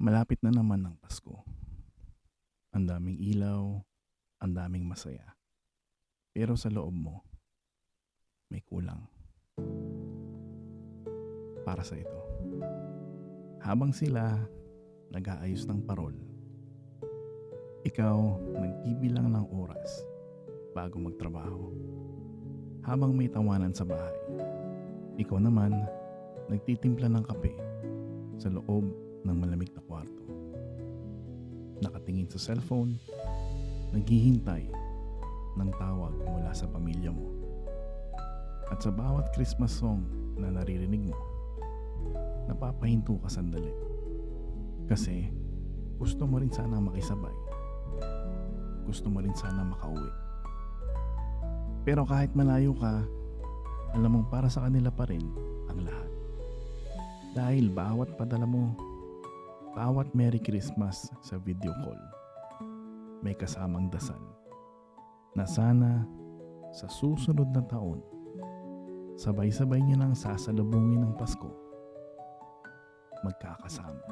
Malapit na naman ang Pasko. Ang daming ilaw, ang daming masaya. Pero sa loob mo, may kulang. Para sa ito. Habang sila nag-aayos ng parol, ikaw nagbibilang ng oras bago magtrabaho. Habang may tawanan sa bahay, ikaw naman nagtitimpla ng kape sa loob ng malamig na kwarto. Nakatingin sa cellphone, naghihintay ng tawag mula sa pamilya mo. At sa bawat Christmas song na naririnig mo, napapahinto ka sandali. Kasi gusto mo rin sana makisabay. Gusto mo rin sana makauwi. Pero kahit malayo ka, alam mong para sa kanila pa rin ang lahat. Dahil bawat padala mo, bawat Merry Christmas sa video call, may kasamang dasal na sana sa susunod na taon, sabay-sabay niyo nang sasalubungin ng Pasko, magkakasama.